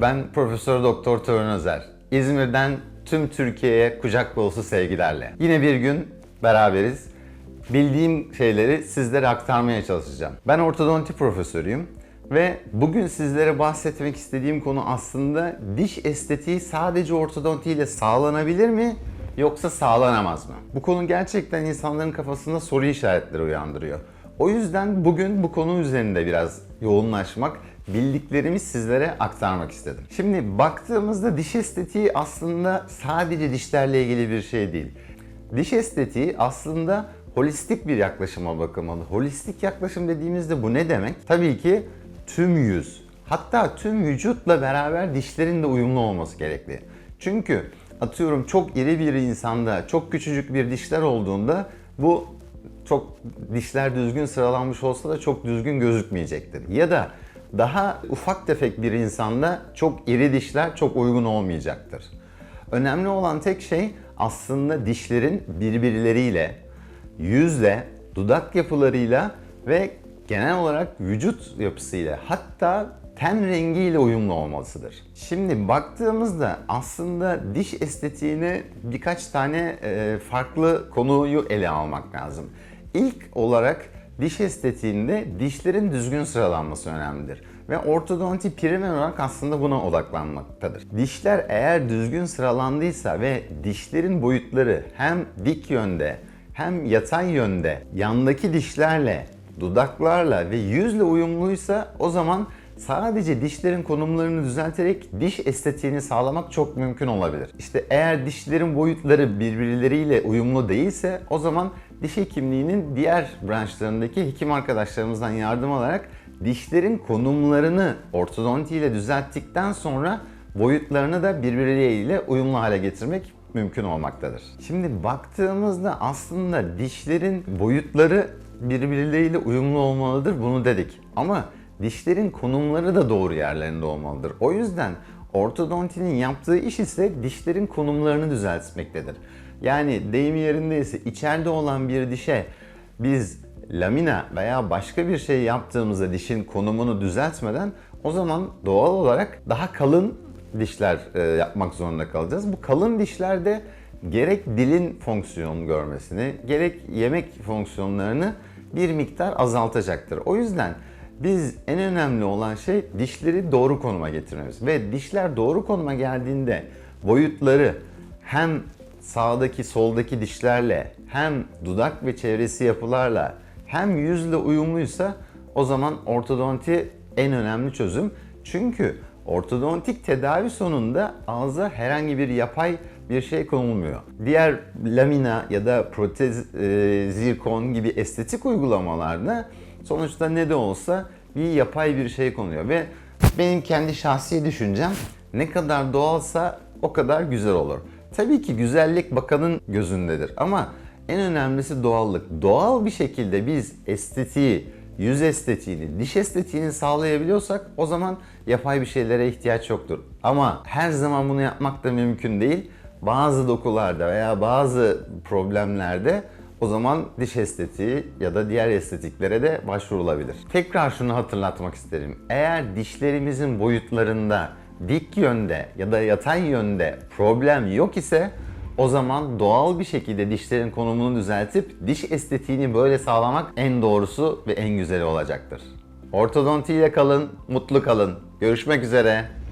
Ben Profesör Doktor Torun Özer. İzmir'den tüm Türkiye'ye kucak dolusu sevgilerle. Yine bir gün beraberiz. Bildiğim şeyleri sizlere aktarmaya çalışacağım. Ben ortodonti profesörüyüm ve bugün sizlere bahsetmek istediğim konu aslında diş estetiği sadece ortodonti ile sağlanabilir mi yoksa sağlanamaz mı? Bu konu gerçekten insanların kafasında soru işaretleri uyandırıyor. O yüzden bugün bu konu üzerinde biraz yoğunlaşmak, bildiklerimi sizlere aktarmak istedim. Şimdi baktığımızda diş estetiği aslında sadece dişlerle ilgili bir şey değil. Diş estetiği aslında holistik bir yaklaşıma bakılmalı. Holistik yaklaşım dediğimizde bu ne demek? Tabii ki tüm yüz, hatta tüm vücutla beraber dişlerin de uyumlu olması gerekli. Çünkü atıyorum çok iri bir insanda çok küçücük bir dişler olduğunda bu çok dişler düzgün sıralanmış olsa da çok düzgün gözükmeyecektir. Ya da daha ufak tefek bir insanda çok iri dişler çok uygun olmayacaktır. Önemli olan tek şey aslında dişlerin birbirleriyle, yüzle, dudak yapılarıyla ve genel olarak vücut yapısıyla hatta ten rengiyle uyumlu olmasıdır. Şimdi baktığımızda aslında diş estetiğine birkaç tane e, farklı konuyu ele almak lazım. İlk olarak diş estetiğinde dişlerin düzgün sıralanması önemlidir. Ve ortodonti primer olarak aslında buna odaklanmaktadır. Dişler eğer düzgün sıralandıysa ve dişlerin boyutları hem dik yönde hem yatay yönde yandaki dişlerle, dudaklarla ve yüzle uyumluysa o zaman sadece dişlerin konumlarını düzelterek diş estetiğini sağlamak çok mümkün olabilir. İşte eğer dişlerin boyutları birbirleriyle uyumlu değilse o zaman diş hekimliğinin diğer branşlarındaki hekim arkadaşlarımızdan yardım alarak dişlerin konumlarını ortodonti ile düzelttikten sonra boyutlarını da birbirleriyle uyumlu hale getirmek mümkün olmaktadır. Şimdi baktığımızda aslında dişlerin boyutları birbirleriyle uyumlu olmalıdır bunu dedik. Ama dişlerin konumları da doğru yerlerinde olmalıdır. O yüzden ortodontinin yaptığı iş ise dişlerin konumlarını düzeltmektedir. Yani deyim yerindeyse içeride olan bir dişe biz lamina veya başka bir şey yaptığımızda dişin konumunu düzeltmeden o zaman doğal olarak daha kalın dişler e, yapmak zorunda kalacağız. Bu kalın dişlerde gerek dilin fonksiyon görmesini, gerek yemek fonksiyonlarını bir miktar azaltacaktır. O yüzden biz en önemli olan şey dişleri doğru konuma getirmemiz. Ve dişler doğru konuma geldiğinde boyutları hem sağdaki soldaki dişlerle hem dudak ve çevresi yapılarla hem yüzle uyumluysa o zaman ortodonti en önemli çözüm. Çünkü ortodontik tedavi sonunda ağza herhangi bir yapay bir şey konulmuyor. Diğer lamina ya da protez, e, zirkon gibi estetik uygulamalarda sonuçta ne de olsa bir yapay bir şey konuyor ve benim kendi şahsi düşüncem ne kadar doğalsa o kadar güzel olur. Tabii ki güzellik bakanın gözündedir ama en önemlisi doğallık. Doğal bir şekilde biz estetiği, yüz estetiğini, diş estetiğini sağlayabiliyorsak o zaman yapay bir şeylere ihtiyaç yoktur. Ama her zaman bunu yapmak da mümkün değil. Bazı dokularda veya bazı problemlerde o zaman diş estetiği ya da diğer estetiklere de başvurulabilir. Tekrar şunu hatırlatmak isterim. Eğer dişlerimizin boyutlarında dik yönde ya da yatay yönde problem yok ise o zaman doğal bir şekilde dişlerin konumunu düzeltip diş estetiğini böyle sağlamak en doğrusu ve en güzeli olacaktır. Ortodonti ile kalın, mutlu kalın. Görüşmek üzere.